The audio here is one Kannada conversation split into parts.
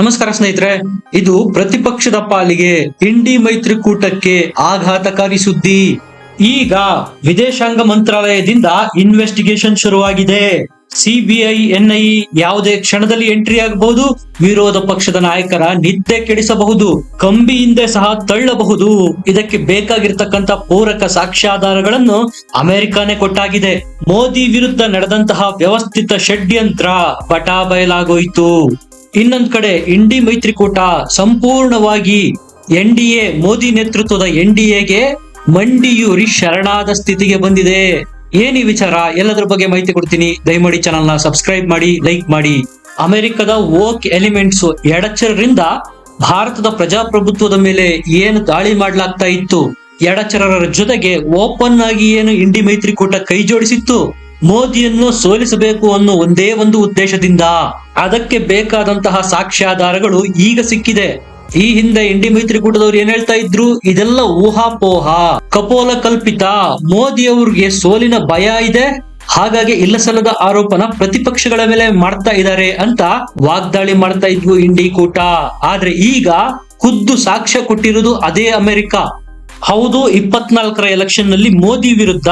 ನಮಸ್ಕಾರ ಸ್ನೇಹಿತರೆ, ಇದು ಪ್ರತಿಪಕ್ಷದ ಪಾಲಿಗೆ ಇಂಡಿ ಮೈತ್ರಿಕೂಟಕ್ಕೆ ಆಘಾತಕಾರಿ ಸುದ್ದಿ. ಈಗ ವಿದೇಶಾಂಗ ಮಂತ್ರಾಲಯದಿಂದ ಇನ್ವೆಸ್ಟಿಗೇಷನ್ ಶುರುವಾಗಿದೆ. ಸಿಬಿಐ ಎನ್ಐ ಯಾವುದೇ ಕ್ಷಣದಲ್ಲಿ ಎಂಟ್ರಿ ಆಗಬಹುದು, ವಿರೋಧ ಪಕ್ಷದ ನಾಯಕರ ನಿದ್ದೆ ಕೆಡಿಸಬಹುದು ಕಂಬಿಯಿಂದ ಸಹ ತಳ್ಳಬಹುದು. ಇದಕ್ಕೆ ಬೇಕಾಗಿರ್ತಕ್ಕಂತ ಪೂರಕ ಸಾಕ್ಷ್ಯಾಧಾರಗಳನ್ನು ಅಮೆರಿಕಾನೇ ಕೊಟ್ಟಾಗಿದೆ. ಮೋದಿ ವಿರುದ್ಧ ನಡೆದಂತಹ ವ್ಯವಸ್ಥಿತ ಷಡ್ಯಂತ್ರ ಪಟಾ ಬಯಲಾಗೋಯಿತು ಇನ್ನೊಂದ್ ಕಡೆ ಇಂಡಿ ಮೈತ್ರಿಕೂಟ ಸಂಪೂರ್ಣವಾಗಿ ಎನ್ ಡಿ ಎ ಮೋದಿ ನೇತೃತ್ವದ ಎನ್ ಡಿ ಎಗೆ ಮಂಡಿಯೂರಿ ಶರಣಾದ ಸ್ಥಿತಿಗೆ ಬಂದಿದೆ. ಏನಿ ವಿಚಾರ? ಎಲ್ಲದ್ರ ಬಗ್ಗೆ ಮಾಹಿತಿ ಕೊಡ್ತೀನಿ. ದಯಮಾಡಿ ಚಾನಲ್ನ ಸಬ್ಸ್ಕ್ರೈಬ್ ಮಾಡಿ ಲೈಕ್ ಮಾಡಿ. ಅಮೆರಿಕದ ವೋಕ್ ಎಲಿಮೆಂಟ್ಸ್ ಎಡಚರರಿಂದ ಭಾರತದ ಪ್ರಜಾಪ್ರಭುತ್ವದ ಮೇಲೆ ಏನು ದಾಳಿ ಮಾಡ್ಲಾಗ್ತಾ ಇತ್ತು? ಎಡಚರರ ಜೊತೆಗೆ ಓಪನ್ ಆಗಿ ಏನು ಇಂಡಿ ಮೈತ್ರಿಕೂಟ ಕೈ ಜೋಡಿಸಿತ್ತು ಮೋದಿಯನ್ನು ಸೋಲಿಸಬೇಕು ಅನ್ನೋ ಒಂದೇ ಒಂದು ಉದ್ದೇಶದಿಂದ ಅದಕ್ಕೆ ಬೇಕಾದಂತಹ ಸಾಕ್ಷ್ಯಾಧಾರಗಳು ಈಗ ಸಿಕ್ಕಿದೆ. ಈ ಹಿಂದೆ ಇಂಡಿ ಮೈತ್ರಿಕೂಟದವ್ರು ಏನ್ ಹೇಳ್ತಾ ಇದ್ರು? ಇದೆಲ್ಲ ಊಹಾಪೋಹ. ಕಪೋಲ ಕಲ್ಪಿತ. ಮೋದಿ ಅವ್ರಿಗೆ ಸೋಲಿನ ಭಯ ಇದೆ. ಹಾಗಾಗಿ ಇಲ್ಲಸಲ್ಲದ ಆರೋಪನ ಪ್ರತಿಪಕ್ಷಗಳ ಮೇಲೆ ಮಾಡ್ತಾ ಇದ್ದಾರೆ ಅಂತ ವಾಗ್ದಾಳಿ ಮಾಡ್ತಾ ಇದ್ವು ಇಂಡಿ ಕೂಟ. ಆದ್ರೆ ಈಗ ಖುದ್ದು ಸಾಕ್ಷ್ಯ ಕೊಟ್ಟಿರೋದು ಅದೇ ಅಮೆರಿಕ. ಹೌದು, ಇಪ್ಪತ್ನಾಲ್ಕರ ಎಲೆಕ್ಷನ್ನಲ್ಲಿ ಮೋದಿ ವಿರುದ್ಧ.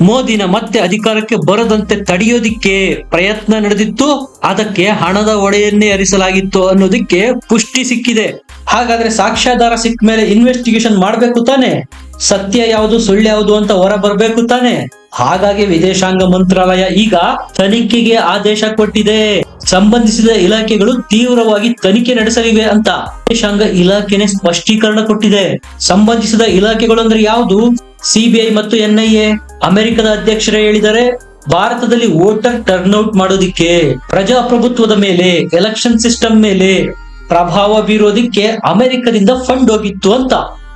ಮೋದಿನ ಮತ್ತೆ ಅಧಿಕಾರಕ್ಕೆ ಬರದಂತೆ ತಡೆಯೋದಿಕ್ಕೆ ಪ್ರಯತ್ನ ನಡೆದಿತ್ತು. ಅದಕ್ಕೆ ಹಣದ ಒಡೆಯನ್ನೇ ಹರಿಸಲಾಗಿತ್ತು ಅನ್ನೋದಕ್ಕೆ ಪುಷ್ಟಿ ಸಿಕ್ಕಿದೆ. ಹಾಗಾದ್ರೆ ಸಾಕ್ಷ್ಯಾಧಾರ ಸಿಕ್ಕ ಮೇಲೆ ಇನ್ವೆಸ್ಟಿಗೇಷನ್ ಮಾಡ್ಬೇಕು ತಾನೆ? ಸತ್ಯ ಯಾವುದು, ಸುಳ್ಳು ಯಾವುದು ಅಂತ ಹೊರ ಬರ್ಬೇಕು ತಾನೆ? ಹಾಗಾಗಿ ವಿದೇಶಾಂಗ ಮಂತ್ರಾಲಯ ಈಗ ತನಿಖೆಗೆ ಆದೇಶ ಕೊಟ್ಟಿದೆ. ಸಂಬಂಧಿಸಿದ ಇಲಾಖೆಗಳು ತೀವ್ರವಾಗಿ ತನಿಖೆ ನಡೆಸಲಿವೆ ಅಂತ ವಿದೇಶಾಂಗ ಇಲಾಖೆನೆ ಸ್ಪಷ್ಟೀಕರಣ ಕೊಟ್ಟಿದೆ. ಸಂಬಂಧಿಸಿದ ಇಲಾಖೆಗಳು ಅಂದ್ರೆ ಯಾವುದು ಸಿಬಿಐ ಮತ್ತು ಎನ್ಐಎ ಅಮೆರಿಕದ ಅಧ್ಯಕ್ಷರೇ ಹೇಳಿದರೆ, ಭಾರತದಲ್ಲಿ ವೋಟರ್ ಟರ್ನ್ಔಟ್ ಮಾಡೋದಿಕ್ಕೆ, ಪ್ರಜಾಪ್ರಭುತ್ವದ ಮೇಲೆ, ಎಲೆಕ್ಷನ್ ಸಿಸ್ಟಮ್ ಮೇಲೆ ಪ್ರಭಾವ ಬೀರೋದಿಕ್ಕೆ ಅಮೆರಿಕದಿಂದ ಫಂಡ್ ಹೋಗಿತ್ತು ಅಂತ.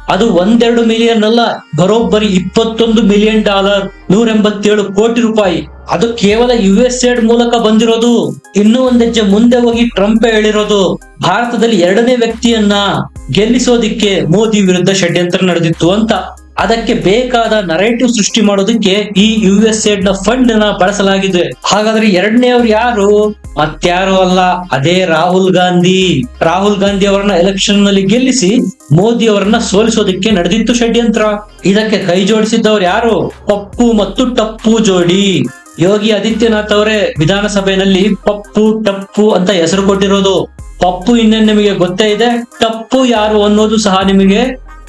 ಅದು ಒಂದೆರಡು ಮಿಲಿಯನ್ ಅಲ್ಲ, ಬರೋಬ್ಬರಿ ಇಪ್ಪತ್ತೊಂದು ಮಿಲಿಯನ್ ಡಾಲರ್ ನೂರ ಎಂಬತ್ತೇಳು ಕೋಟಿ ರೂಪಾಯಿ. ಅದು ಕೇವಲ ಯು ಎಸ್ ಎಡ್ ಮೂಲಕ ಬಂದಿರೋದು. ಇನ್ನೂ ಒಂದ್ ಹೆಜ್ಜೆ ಮುಂದೆ ಹೋಗಿ ಟ್ರಂಪ್ ಹೇಳಿರೋದು. ಭಾರತದಲ್ಲಿ ಎರಡನೇ ವ್ಯಕ್ತಿಯನ್ನ ಗೆಲ್ಲಿಸೋದಿಕ್ಕೆ ಮೋದಿ ವಿರುದ್ಧ ಷಡ್ಯಂತ್ರ ನಡೆದಿತ್ತು ಅಂತ. ಅದಕ್ಕೆ ಬೇಕಾದ ನರೇಟಿವ್ ಸೃಷ್ಟಿ ಮಾಡೋದಕ್ಕೆ ಈ ಯು ಎಸ್ ಎಡ್ನ ಫಂಡ್ನ ಬಳಸಲಾಗಿದೆ. ಹಾಗಾದ್ರೆ ಎರಡನೇ ಅವ್ರು ಯಾರು? ಮತ್ಯಾರು ಅಲ್ಲ, ಅದೇ ರಾಹುಲ್ ಗಾಂಧಿ. ರಾಹುಲ್ ಗಾಂಧಿ ಅವರನ್ನ ಎಲೆಕ್ಷನ್ನಲ್ಲಿ ಗೆಲ್ಲಿಸಿ ಮೋದಿ ಅವರನ್ನ ಸೋಲಿಸೋದಕ್ಕೆ ನಡೆದಿತ್ತು ಷಡ್ಯಂತ್ರ. ಇದಕ್ಕೆ ಕೈ ಜೋಡಿಸಿದ್ದವ್ರು ಯಾರು? ಪಪ್ಪು ಮತ್ತು ಟಪ್ಪು ಜೋಡಿ. ಯೋಗಿ ಆದಿತ್ಯನಾಥ್ ಅವರೇ, ವಿಧಾನಸಭೆಯಲ್ಲಿ ಪಪ್ಪು, ಟಪ್ಪು ಅಂತ ಹೆಸರು ಕೊಟ್ಟಿರೋದು. ಪಪ್ಪು ಇನ್ನೇನು ನಿಮಗೆ ಗೊತ್ತೇ ಇದೆ? ಟಪ್ಪು ಯಾರು ಅನ್ನೋದು ಸಹ ನಿಮಗೆ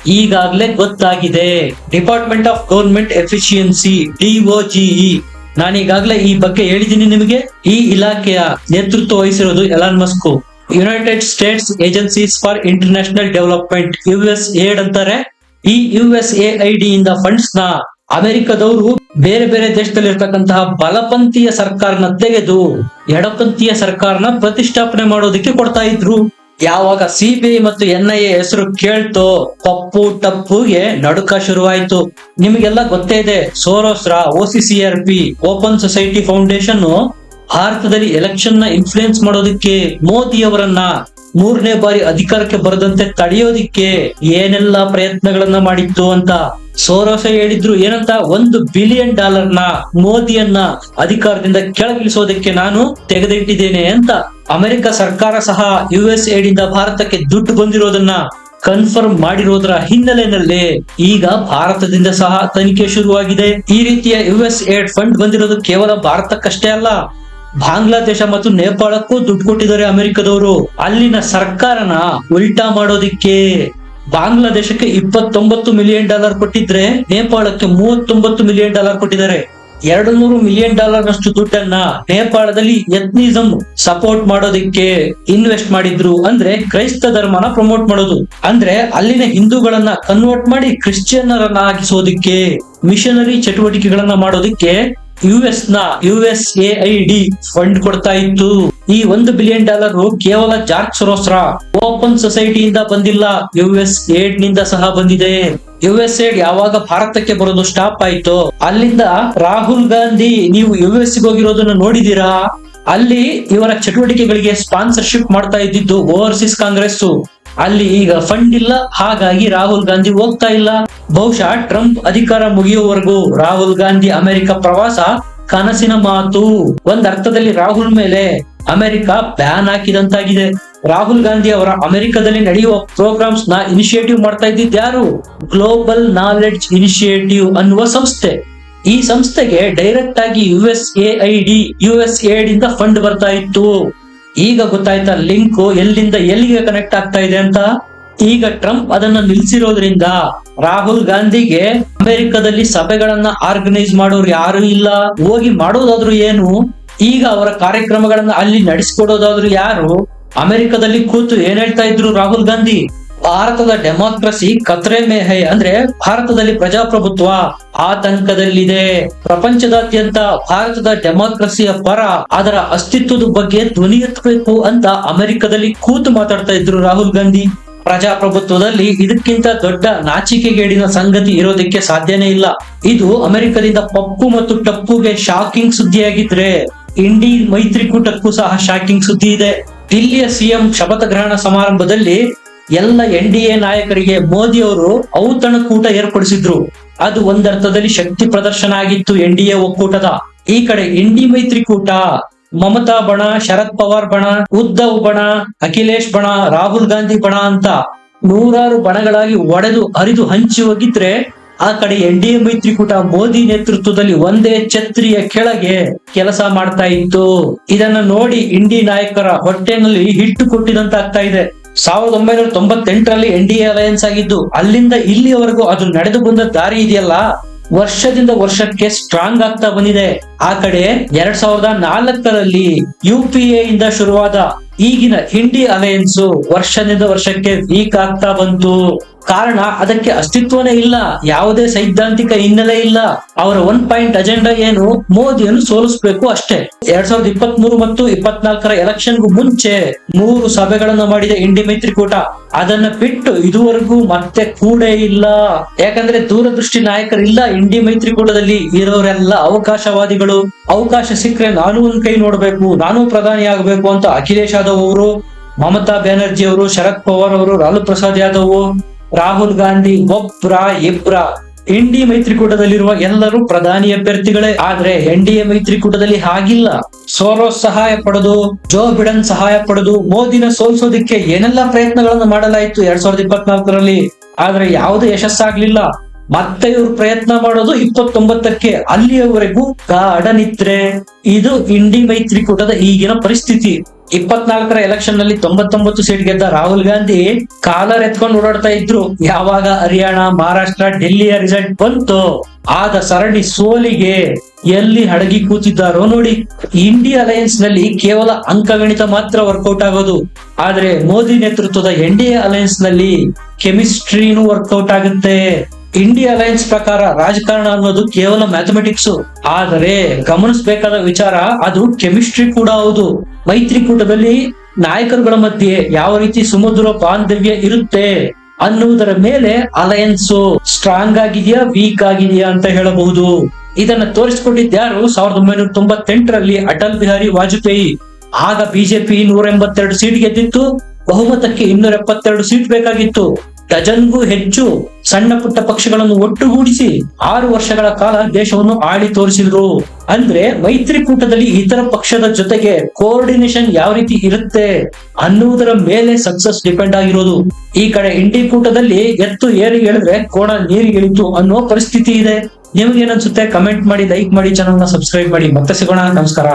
ಈಗಾಗಲೇ ಗೊತ್ತಾಗಿದೆ. Department of government efficiency DOGE ನಾನೀಗಾಗಲೇ ಈ ಬಗ್ಗೆ ಹೇಳಿದ್ದೀನಿ ನಿಮಗೆ. ಈ ಇಲಾಖೆಯ ನೇತೃತ್ವ ವಹಿಸಿರೋದು Elon Musk United States agencies for international development U S aid ಅಂತಾರೆ. ಈ ಯು ಎಸ್ ಎ ಐ ಇಂದ ಫಂಡ್ಸ್ನ ಅಮೆರಿಕದವರು ಬೇರೆ ಬೇರೆ ದೇಶದಲ್ಲಿ ಇರ್ತಕ್ಕಂತಹ ಬಲಪಂಥೀಯ ಸರ್ಕಾರನ ತೆಗೆದು ಎಡಪಂಥೀಯ ಸರ್ಕಾರನ ಪ್ರತಿಷ್ಠಾಪನೆ ಮಾಡೋದಕ್ಕೆ ಕೊಡ್ತಾ ಇದ್ರು. ಯಾವಾಗ ಸಿಬಿಐ ಮತ್ತು ಎನ್ ಐ ಎ ಹೆಸರು ಕೇಳ್ತೋ ಪಪ್ಪು ಟಪ್ಪುಗೆ ನಡುಕ ಶುರುವಾಯ್ತು. ನಿಮಗೆಲ್ಲ ಗೊತ್ತೇ ಇದೆ, ಸೋರೋಸ್ರ C P, open society foundation ಭಾರತದಲ್ಲಿ ಎಲೆಕ್ಷನ್ನ ಇನ್ಫ್ಲೂಯೆನ್ಸ್ ಮಾಡೋದಕ್ಕೆ ಮೋದಿ ಅವರನ್ನ ಮೂರನೇ ಬಾರಿ ಅಧಿಕಾರಕ್ಕೆ ಬರದಂತೆ ತಡೆಯೋದಿಕ್ಕೆ ಏನೆಲ್ಲ ಪ್ರಯತ್ನಗಳನ್ನ ಮಾಡಿತ್ತು ಅಂತ ಸೋರೋಸ ಹೇಳಿದ್ರು, ಏನಂತ? ಒಂದು ಬಿಲಿಯನ್ ಡಾಲರ್ನ ಮೋದಿಯನ್ನ ಅಧಿಕಾರದಿಂದ ಕೆಳಗಿಳಿಸೋದಕ್ಕೆ ನಾನು ತೆಗೆದಿಟ್ಟಿದ್ದೇನೆ ಅಂತ ಅಮೆರಿಕ ಸರ್ಕಾರ ಸಹ ಯು ಎಸ್ ಏಡಿಂದ ಭಾರತಕ್ಕೆ ದುಡ್ಡು ಬಂದಿರೋದನ್ನ ಕನ್ಫರ್ಮ್ ಮಾಡಿರೋದ್ರ ಹಿನ್ನೆಲೆಯಲ್ಲಿ ಈಗ ಭಾರತದಿಂದ ಸಹ ತನಿಖೆ ಶುರುವಾಗಿದೆ. ಈ ರೀತಿಯ ಯು ಎಸ್ ಏಡ್ ಫಂಡ್ ಬಂದಿರೋದು ಕೇವಲ ಭಾರತಕ್ಕಷ್ಟೇ ಅಲ್ಲ, ಬಾಂಗ್ಲಾದೇಶ ಮತ್ತು ನೇಪಾಳಕ್ಕೂ ದುಡ್ಡು ಕೊಟ್ಟಿದ್ದಾರೆ ಅಮೆರಿಕದವರು. ಅಲ್ಲಿನ ಸರ್ಕಾರನ ಉಲ್ಟಾ ಮಾಡೋದಿಕ್ಕೆ ಬಾಂಗ್ಲಾದೇಶಕ್ಕೆ ಇಪ್ಪತ್ತೊಂಬತ್ತು ಮಿಲಿಯನ್ ಡಾಲರ್ ಕೊಟ್ಟಿದ್ರೆ ನೇಪಾಳಕ್ಕೆ ಮೂವತ್ತೊಂಬತ್ತು ಮಿಲಿಯನ್ ಡಾಲರ್ ಕೊಟ್ಟಿದ್ದಾರೆ. ಎರಡು ನೂರು ಮಿಲಿಯನ್ ಡಾಲರ್ ನಷ್ಟು ದುಡ್ಡನ್ನ ನೇಪಾಳದಲ್ಲಿ ಯತ್ನಿಸಂ ಸಪೋರ್ಟ್ ಮಾಡೋದಕ್ಕೆ ಇನ್ವೆಸ್ಟ್ ಮಾಡಿದ್ರು. ಅಂದ್ರೆ ಕ್ರೈಸ್ತ ಧರ್ಮನ ಪ್ರಮೋಟ್ ಮಾಡೋದು. ಅಂದ್ರೆ ಅಲ್ಲಿನ ಹಿಂದೂಗಳನ್ನ ಕನ್ವರ್ಟ್ ಮಾಡಿ ಕ್ರಿಶ್ಚಿಯನ್ನರನ್ನ ಆಗಿಸೋದಿಕ್ಕೆ ಮಿಷನರಿ ಚಟುವಟಿಕೆಗಳನ್ನ ಮಾಡೋದಕ್ಕೆ ಯು ಎಸ್ನ U S A I D fund ಕೊಡ್ತಾ ಇತ್ತು. ಈ ಒಂದು ಬಿಲಿಯನ್ ಡಾಲರ್ ಕೇವಲ ಜಾರ್ಜ್ ಸರೋಸ್ರ ಓಪನ್ ಸೊಸೈಟಿಯಿಂದ ಬಂದಿಲ್ಲ. ಯು ಎಸ್ ಏಡ್ನಿಂದ ಸಹ ಬಂದಿದೆ. ಯು ಎಸ್ ಏಡ್ ಯಾವಾಗ ಭಾರತಕ್ಕೆ ಬರೋದು ಸ್ಟಾಪ್ ಆಯ್ತು. ಅಲ್ಲಿಂದ ರಾಹುಲ್ ಗಾಂಧಿ ನೀವು ಯು ಎಸ್ ಹೋಗಿರೋದನ್ನ ನೋಡಿದೀರಾ? ಅಲ್ಲಿ ಇವರ ಚಟುವಟಿಕೆಗಳಿಗೆ ಸ್ಪಾನ್ಸರ್ಶಿಪ್ ಮಾಡ್ತಾ ಇದ್ದಿದ್ದು ಓವರ್ಸೀಸ್ ಕಾಂಗ್ರೆಸ್ ಅಲ್ಲಿ ಈಗ ಫಂಡ್ ಇಲ್ಲ. ಹಾಗಾಗಿ ರಾಹುಲ್ ಗಾಂಧಿ ಹೋಗ್ತಾ ಇಲ್ಲ. ಬಹುಶಃ ಟ್ರಂಪ್ ಅಧಿಕಾರ ಮುಗಿಯುವವರೆಗೂ ರಾಹುಲ್ ಗಾಂಧಿ ಅಮೆರಿಕ ಪ್ರವಾಸ ಕನಸಿನ ಮಾತು. ಒಂದ್ ಅರ್ಥದಲ್ಲಿ ರಾಹುಲ್ ಮೇಲೆ ಅಮೆರಿಕ ಬ್ಯಾನ್ ಹಾಕಿದಂತಾಗಿದೆ. ರಾಹುಲ್ ಗಾಂಧಿ ಅವರ ಅಮೆರಿಕದಲ್ಲಿ ನಡೆಯುವ ಪ್ರೋಗ್ರಾಮ್ಸ್ನ ಇನಿಷಿಯೇಟಿವ್ ಮಾಡ್ತಾ ಇದ್ದಿದ್ದು ಯಾರು? ಗ್ಲೋಬಲ್ ನಾಲೆಡ್ಜ್ ಇನಿಷಿಯೇಟಿವ್ ಅನ್ನುವ ಸಂಸ್ಥೆ. ಈ ಸಂಸ್ಥೆಗೆ ಡೈರೆಕ್ಟ್ ಆಗಿ U S A I D U aid ಇಂದ ಫಂಡ್ ಬರ್ತಾ ಇತ್ತು. ಈಗ ಗೊತ್ತಾಯ್ತಾ ಲಿಂಕ್ ಎಲ್ಲಿಂದ ಎಲ್ಲಿಗೆ ಕನೆಕ್ಟ್ ಆಗ್ತಾ ಇದೆ ಅಂತ? ಈಗ ಟ್ರಂಪ್ ಅದನ್ನ ನಿಲ್ಸಿರೋದ್ರಿಂದ ರಾಹುಲ್ ಗಾಂಧಿಗೆ ಅಮೆರಿಕದಲ್ಲಿ ಸಭೆಗಳನ್ನ ಆರ್ಗನೈಸ್ ಮಾಡೋರು ಯಾರು ಇಲ್ಲ. ಹೋಗಿ ಮಾಡೋದಾದ್ರೂ ಏನು? ಈಗ ಅವರ ಕಾರ್ಯಕ್ರಮಗಳನ್ನ ಅಲ್ಲಿ ನಡೆಸಿಕೊಡೋದಾದ್ರೂ ಯಾರು? ಅಮೆರಿಕದಲ್ಲಿ ಕೂತು ಏನ್ ಹೇಳ್ತಾ ಇದ್ರು ರಾಹುಲ್ ಗಾಂಧಿ? ಭಾರತದ ಡೆಮಾಕ್ರಸಿ ಕತ್ರೆ ಮೇ ಹೈ ಅಂದ್ರೆ ಭಾರತದಲ್ಲಿ ಪ್ರಜಾಪ್ರಭುತ್ವ ಆತಂಕದಲ್ಲಿದೆ. ಪ್ರಪಂಚದಾದ್ಯಂತ ಭಾರತದ ಡೆಮಾಕ್ರಸಿಯ ಪರ ಅದರ ಅಸ್ತಿತ್ವದ ಬಗ್ಗೆ ಧ್ವನಿ ಎತ್ತಬೇಕು ಅಂತ ಅಮೆರಿಕದಲ್ಲಿ ಕೂತು ಮಾತಾಡ್ತಾ ಇದ್ರು ರಾಹುಲ್ ಗಾಂಧಿ. ಪ್ರಜಾಪ್ರಭುತ್ವದಲ್ಲಿ ಇದಕ್ಕಿಂತ ದೊಡ್ಡ ನಾಚಿಕೆಗೇಡಿನ ಸಂಗತಿ ಇರೋದಕ್ಕೆ ಸಾಧ್ಯನೇ ಇಲ್ಲ. ಇದು ಅಮೆರಿಕದಿಂದ ಪಪ್ಪು ಮತ್ತು ಟಪ್ಪುಗೆ ಶಾಕಿಂಗ್ ಸುದ್ದಿಯಾಗಿದ್ರೆ ಇಂಡಿ ಮೈತ್ರಿಕೂಟಕ್ಕೂ ಸಹ ಶಾಕಿಂಗ್ ಸುದ್ದಿ ಇದೆ. ದಿಲ್ಲಿಯ ಸಿಎಂ ಶಪಥ ಗ್ರಹಣ ಸಮಾರಂಭದಲ್ಲಿ ಎಲ್ಲ ಎನ್ ಡಿ ಎ ನಾಯಕರಿಗೆ ಮೋದಿ ಅವರು ಔತಣಕೂಟ ಏರ್ಪಡಿಸಿದ್ರು. ಅದು ಒಂದರ್ಥದಲ್ಲಿ ಶಕ್ತಿ ಪ್ರದರ್ಶನ ಆಗಿತ್ತು ಎನ್ ಡಿ ಎ ಒಕ್ಕೂಟದ. ಈ ಕಡೆ ಇಂಡಿ ಮೈತ್ರಿಕೂಟ, ಮಮತಾ ಬಣ, ಶರದ್ ಪವಾರ್ ಬಣ, ಉದ್ದವ್ ಬಣ, ಅಖಿಲೇಶ್ ಬಣ, ರಾಹುಲ್ ಗಾಂಧಿ ಬಣ ಅಂತ ನೂರಾರು ಬಣಗಳಾಗಿ ಒಡೆದು ಹರಿದು ಹಂಚಿ ಹೋಗಿದ್ರೆ ಆ ಕಡೆ ಎನ್ ಡಿ ಎ ಮೈತ್ರಿಕೂಟ ಮೋದಿ ನೇತೃತ್ವದಲ್ಲಿ ಒಂದೇ ಛತ್ರಿಯ ಕೆಳಗೆ ಕೆಲಸ ಮಾಡ್ತಾ ಇತ್ತು. ಇದನ್ನ ನೋಡಿ ಇಂಡಿ ನಾಯಕರ ಹೊಟ್ಟೆನಲ್ಲಿ ಹಿಟ್ಟು ಕೊಟ್ಟಿದಂತಾಗ್ತಾ ಇದೆ. ಸಾವಿರದ ಒಂಬೈನೂರ ತೊಂಬತ್ತೆಂಟರಲ್ಲಿ ಎನ್ ಡಿ ಎ ಅಲಯನ್ಸ್ ಆಗಿದ್ದು, ಅಲ್ಲಿಂದ ಇಲ್ಲಿಯವರೆಗೂ ಅದು ನಡೆದು ಬಂದ ದಾರಿ ಇದೆಯಲ್ಲ? ವರ್ಷದಿಂದ ವರ್ಷಕ್ಕೆ ಸ್ಟ್ರಾಂಗ್ ಆಗ್ತಾ ಬಂದಿದೆ. ಆ ಕಡೆ ಎರಡ್ ಸಾವಿರದ ನಾಲ್ಕರಲ್ಲಿ ಯು ಪಿ ಎ ಇಂದ ಶುರುವಾದ ಈಗಿನ ಹಿಂಡಿ ಅಲಯನ್ಸ್ ವರ್ಷದಿಂದ ವರ್ಷಕ್ಕೆ ವೀಕ್ ಆಗ್ತಾ ಬಂತು. ಕಾರಣ ಅದಕ್ಕೆ ಅಸ್ತಿತ್ವನೇ ಇಲ್ಲ, ಯಾವುದೇ ಸೈದ್ಧಾಂತಿಕ ಹಿನ್ನೆಲೆ ಇಲ್ಲ. ಅವರ ಒನ್ ಪಾಯಿಂಟ್ ಅಜೆಂಡಾ ಏನು, ಮೋದಿಯನ್ನು ಸೋಲಿಸಬೇಕು ಅಷ್ಟೇ. ಎರಡ್ ಸಾವಿರದ ಇಪ್ಪತ್ತ್ ಮೂರು ಮತ್ತು ಇಪ್ಪತ್ನಾಲ್ಕರ ಎಲೆಕ್ಷನ್ಗೂ ಮುಂಚೆ ಮೂರು ಸಭೆಗಳನ್ನು ಮಾಡಿದ ಇಂಡಿ ಮೈತ್ರಿಕೂಟ, ಅದನ್ನ ಬಿಟ್ಟು ಇದುವರೆಗೂ ಮತ್ತೆ ಕೂಡ ಇಲ್ಲ. ಯಾಕಂದ್ರೆ ದೂರದೃಷ್ಟಿ ನಾಯಕರಿಲ್ಲ, ಇಂಡಿ ಮೈತ್ರಿಕೂಟದಲ್ಲಿ ಇರೋರೆಲ್ಲ ಅವಕಾಶವಾದಿಗಳು. ಅವಕಾಶ ಸಿಕ್ಕರೆ ನಾನು ಒಂದ್ ಕೈ ನೋಡ್ಬೇಕು, ನಾನು ಪ್ರಧಾನಿ ಆಗ್ಬೇಕು ಅಂತ ಅಖಿಲೇಶ್ ಯಾದವ್ ಅವರು, ಮಮತಾ ಬ್ಯಾನರ್ಜಿ ಅವರು, ಶರದ್ ಪವಾರ್ ಅವರು ಲಾಲು ಪ್ರಸಾದ್ ಯಾದವ್ ರಾಹುಲ್ ಗಾಂಧಿ ಒಬ್ರ ಇಬ್ರ ಎನ್ ಡಿ ಮೈತ್ರಿಕೂಟದಲ್ಲಿರುವ ಎಲ್ಲರೂ ಪ್ರಧಾನಿ ಅಭ್ಯರ್ಥಿಗಳೇ. ಆದ್ರೆ ಎನ್ ಡಿ ಎ ಮೈತ್ರಿಕೂಟದಲ್ಲಿ ಹಾಗಿಲ್ಲ. ಸೋರೋಸ್ ಸಹಾಯ ಪಡೆದು, ಜೋ ಬಿಡನ್ ಸಹಾಯ ಪಡೆದು ಮೋದಿನ ಸೋಲಿಸೋದಿಕ್ಕೆ ಏನೆಲ್ಲ ಪ್ರಯತ್ನಗಳನ್ನು ಮಾಡಲಾಯಿತು ಎರಡ್ ಸಾವಿರದ ಇಪ್ಪತ್ನಾಲ್ಕರಲ್ಲಿ? ಆದ್ರೆ ಯಾವುದೇ ಯಶಸ್ಸಾಗ್ಲಿಲ್ಲ. ಮತ್ತೆ ಇವ್ರು ಪ್ರಯತ್ನ ಮಾಡೋದು ಇಪ್ಪತ್ತೊಂಬತ್ತಕ್ಕೆ. ಅಲ್ಲಿಯವರೆಗೂ ಗಾಢನಿದ್ರೆ ಇದು ಇಂಡಿ ಮೈತ್ರಿಕೂಟದ ಈಗಿನ ಪರಿಸ್ಥಿತಿ. ಇಪ್ಪತ್ನಾಲ್ಕರ ಎಲೆಕ್ಷನ್ನಲ್ಲಿ ತೊಂಬತ್ತೊಂಬತ್ತು ಸೀಟ್ ಗೆದ್ದ ರಾಹುಲ್ ಗಾಂಧಿ ಕಾಲರ್ ಎತ್ಕೊಂಡು ಓಡಾಡ್ತಾ ಇದ್ರು. ಯಾವಾಗ ಹರಿಯಾಣ, ಮಹಾರಾಷ್ಟ್ರ, ಡೆಲ್ಲಿಯ ರಿಸಲ್ಟ್ ಬಂತು ಆದ ಸರಣಿ ಸೋಲಿಗೆ ಎಲ್ಲಿ ಹಡಗಿ ಕೂತಿದ್ದಾರೋ ನೋಡಿ. ಇಂಡಿಯಾ ಅಲಯನ್ಸ್ನಲ್ಲಿ ಕೇವಲ ಅಂಕಗಣಿತ ಮಾತ್ರ ವರ್ಕೌಟ್ ಆಗೋದು. ಆದ್ರೆ ಮೋದಿ ನೇತೃತ್ವದ ಎನ್ ಡಿ ಎ ಅಲಯನ್ಸ್ನಲ್ಲಿ ಕೆಮಿಸ್ಟ್ರಿನೂ ವರ್ಕೌಟ್ ಆಗುತ್ತೆ. ಇಂಡಿಯಾ ಅಲಯನ್ಸ್ ಪ್ರಕಾರ ರಾಜಕಾರಣ ಅನ್ನೋದು ಕೇವಲ ಮ್ಯಾಥಮೆಟಿಕ್ಸ್ ಆದರೆ ಗಮನಿಸಬೇಕಾದ ವಿಚಾರ ಅದು ಕೆಮಿಸ್ಟ್ರಿ ಕೂಡ ಹೌದು. ಮೈತ್ರಿಕೂಟದಲ್ಲಿ ನಾಯಕರುಗಳ ಮಧ್ಯೆ ಯಾವ ರೀತಿ ಸುಮಧುರ ಬಾಂಧವ್ಯ ಇರುತ್ತೆ ಅನ್ನುವುದರ ಮೇಲೆ ಅಲಯನ್ಸ್ ಸ್ಟ್ರಾಂಗ್ ಆಗಿದೆಯಾ, ವೀಕ್ ಆಗಿದೆಯಾ ಅಂತ ಹೇಳಬಹುದು. ಇದನ್ನ ತೋರಿಸಿಕೊಂಡಿದ್ಯಾರು ಸಾವಿರದ ಒಂಬೈನೂರ ತೊಂಬತ್ತೆಂಟರಲ್ಲಿ ಅಟಲ್ ಬಿಹಾರಿ ವಾಜಪೇಯಿ. ಆಗ ಬಿಜೆಪಿ ನೂರ ಎಂಬತ್ತೆರಡು ಸೀಟ್ ಗೆದ್ದಿತ್ತು. ಬಹುಮತಕ್ಕೆ ಇನ್ನೂರ ಎಪ್ಪತ್ತೆರಡು ಸೀಟ್ ಬೇಕಾಗಿತ್ತು. ಡಜನ್ಗೂ ಹೆಚ್ಚು ಸಣ್ಣ ಪುಟ್ಟ ಪಕ್ಷಗಳನ್ನು ಒಟ್ಟುಗೂಡಿಸಿ ಆರು ವರ್ಷಗಳ ಕಾಲ ದೇಶವನ್ನು ಆಳಿ ತೋರಿಸಿದ್ರು. ಅಂದ್ರೆ ಮೈತ್ರಿಕೂಟದಲ್ಲಿ ಇತರ ಪಕ್ಷದ ಜೊತೆಗೆ ಕೋಆರ್ಡಿನೇಷನ್ ಯಾವ ರೀತಿ ಇರುತ್ತೆ ಅನ್ನುವುದರ ಮೇಲೆ ಸಕ್ಸಸ್ ಡಿಪೆಂಡ್ ಆಗಿರೋದು. ಈ ಕಡೆ ಇಂಡಿ ಕೂಟದಲ್ಲಿ ಎತ್ತು ಏರಿ ಹೇಳಿದ್ರೆ ಕೋಣ ನೀರಿಗಿಳಿತು ಅನ್ನೋ ಪರಿಸ್ಥಿತಿ ಇದೆ. ನಿಮ್ಗೆ ಏನನ್ಸುತ್ತೆ ಕಮೆಂಟ್ ಮಾಡಿ, ಲೈಕ್ ಮಾಡಿ ಚಾನಲ್ನ ಸಬ್ಸ್ಕ್ರೈಬ್ ಮಾಡಿ. ಮತ್ತೆ ಸಿಗೋಣ. ನಮಸ್ಕಾರ.